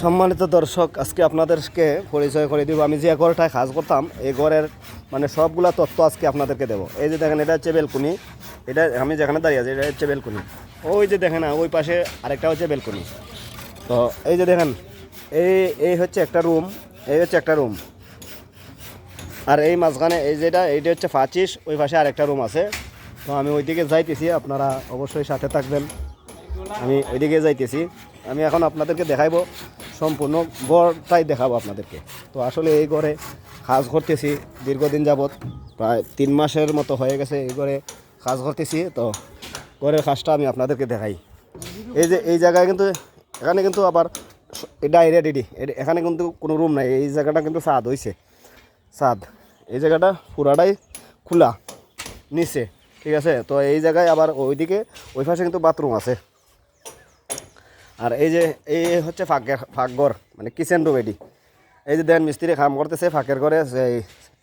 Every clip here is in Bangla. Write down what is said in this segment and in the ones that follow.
সম্মানিত দর্শক, আজকে আপনাদেরকে পরিচয় করে দিব। আমি যে ঘরটায় কাজ করতাম, এই ঘরের মানে সবগুলা তথ্য আজকে আপনাদেরকে দেবো। এই যে দেখেন, এটা হচ্ছে বেলকুনি। এটা আমি যেখানে দাঁড়িয়ে আছি, এটা হচ্ছে বেলকুনি। ওই যে দেখেন, ওই পাশে আরেকটা হচ্ছে বেলকুনি। তো এই যে দেখেন, এই এই হচ্ছে একটা রুম, এই হচ্ছে একটা রুম। আর এই মাঝখানে এই যেটা এইটা হচ্ছে পাঁচিশ ওই পাশে আরেকটা রুম আছে। তো আমি ওইদিকে যাইতেছি, আপনারা অবশ্যই সাথে থাকবেন। আমি ওইদিকে যাইতেছি। আমি এখন আপনাদেরকে দেখাইবো সম্পূর্ণ গড়টাই দেখাবো আপনাদেরকে। তো আসলে এই ঘরে কাজ করতেছি দীর্ঘদিন যাবৎ, প্রায় তিন মাসের মতো হয়ে গেছে এই ঘরে কাজ করতেছি। তো ঘরের কাজটা আমি আপনাদেরকে দেখাই। এই যে, এই জায়গায় কিন্তু, এখানে কিন্তু আবার এটা এরিয়া ডিডি এখানে কিন্তু কোনো রুম নাই। এই জায়গাটা কিন্তু সাদ হয়েছে সাদ এই জায়গাটা পুরাটাই খোলা, নিচে। ঠিক আছে? তো এই জায়গায় আবার ওইদিকে, ওই পাশে কিন্তু বাথরুম আছে। আর এই যে, এই হচ্ছে ফাঁকের, ফাঁকঘর মানে কিচেন রুম এটি। এই যে দেন মিস্ত্রি কাম করতেছে ফাঁকের ঘরে, সেই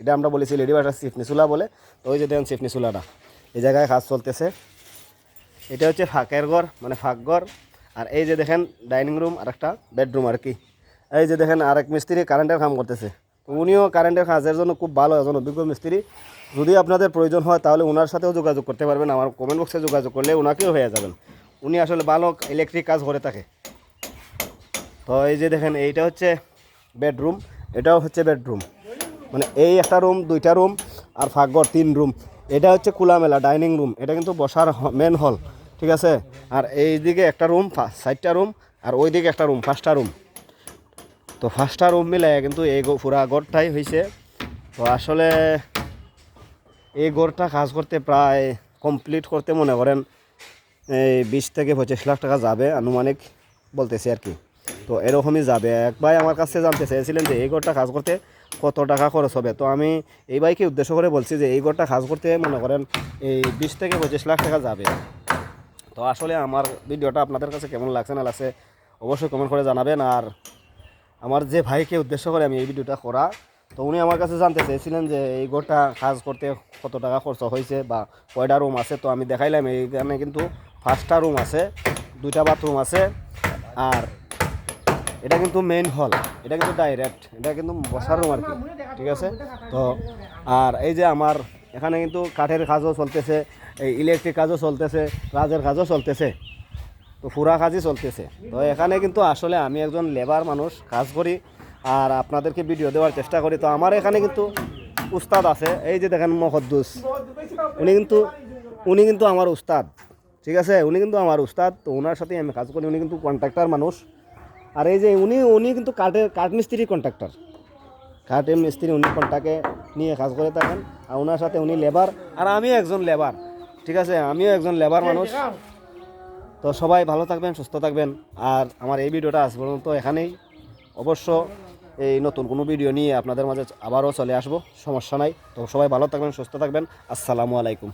এটা আমরা বলেছি লেডি বাসা সিফনি চুলা বলে, তো ওই যে দেন সিফনি চুলাটা এই জায়গায় কাজ চলতেছে। এটা হচ্ছে ফাঁকের ঘর মানে ফাঁক ঘর আর এই যে দেখেন ডাইনিং রুম আর একটা বেডরুম আর কি। এই যে দেখেন আরেক মিস্ত্রি কারেন্টের কাম করতেছে। উনিও কারেন্টের কাজের জন্য খুব ভালো একজন অভিজ্ঞ মিস্ত্রি। যদি আপনাদের প্রয়োজন হয়, তাহলে ওনার সাথেও যোগাযোগ করতে পারবেন। আমার কমেন্ট বক্সে যোগাযোগ করলে ওনাকেও হয়ে যাবেন। উনি আসলে ভালো ইলেকট্রিক কাজ করে থাকে। তো এই যে দেখেন, এইটা হচ্ছে বেডরুম এটাও হচ্ছে বেডরুম মানে এই একটা রুম দুইটা রুম আর ফাঁকঘর তিন রুম এটা হচ্ছে খোলামেলা ডাইনিং রুম এটা কিন্তু বসার মেন হল ঠিক আছে? আর এই দিকে একটা রুম সাইডটা রুম আর ওই দিকে একটা রুম পাঁচটা রুম তো পাঁচটা রুম মিলে কিন্তু এই পুরা ঘরটাই হয়েছে তো আসলে এই ঘরটা কাজ করতে প্রায় কমপ্লিট করতে মনে করেন বিশ থেকে পঁচিশ লাখ টাকা যাবে আনুমানিক বলতেছি আর কি। তো এরকমই যাবে। এক ভাই আমার কাছে জানতে চেয়েছিলেন যে এই ঘরটা কাজ করতে কত টাকা খরচ হবে? তো আমি এই বাইকে উদ্দেশ্য করে বলছি যে এই ঘরটা কাজ করতে মনে করেন এই বিশ থেকে পঁচিশ লাখ টাকা যাবে। তো আসলে আমার ভিডিওটা আপনাদের কাছে কেমন লাগছে না লাগছে অবশ্যই কমেন্ট করে জানাবেন। আর আমার যে ভাইকে উদ্দেশ্য করে আমি এই ভিডিওটা করা, তো উনি আমার কাছে জানতে চেয়েছিলেন যে এই ঘরটা কাজ করতে কত টাকা খরচ হয়েছে বা কয়টা রুম আছে। তো আমি দেখাইলাম, এইখানে কিন্তু পাঁচটা রুম আছে, দুইটা বাথরুম আছে, আর এটা কিন্তু মেইন হল এটা কিন্তু ডাইরেক্ট এটা কিন্তু বসার রুম আর কি, ঠিক আছে? তো, আর এই যে আমার এখানে কিন্তু কাঠের কাজও চলতেছে, এই ইলেকট্রিক কাজও চলতেছে, রাজের কাজও চলতেছে, তো ফুরা কাজই চলতেছে। তো এখানে কিন্তু আসলে আমি একজন লেবার মানুষ, কাজ করি, আর আপনাদেরকে ভিডিও দেওয়ার চেষ্টা করি। তো আমার এখানে কিন্তু উস্তাদ আছে, এই যে দেখেন মহদ্দুস উনি কিন্তু উনি কিন্তু আমার উস্তাদ। ঠিক আছে? উনি কিন্তু আমার উস্তাদ, তো ওনার সাথেই আমি কাজ করি, উনি কিন্তু কন্ট্রাক্টর মানুষ। আর এই যে উনি উনি কিন্তু কাঠের, কাঠ মিস্ত্রি কন্ট্রাক্টর কাঠের মিস্ত্রি উনি কন্ট্রাক্টে নিয়ে কাজ করে থাকেন। আর ওনার সাথে উনি লেবার আর আমিও একজন লেবার ঠিক আছে? আমিও একজন লেবার মানুষ। তো সবাই ভালো থাকবেন, সুস্থ থাকবেন। আর আমার এই ভিডিওটা আজ পর্যন্ত এখানেই। অবশ্য এই নতুন কোনো ভিডিও নিয়ে আপনাদের মাঝে আবারও চলে আসব, সমস্যা নাই। তো সবাই ভালো থাকবেন, সুস্থ থাকবেন। আসসালামু আলাইকুম।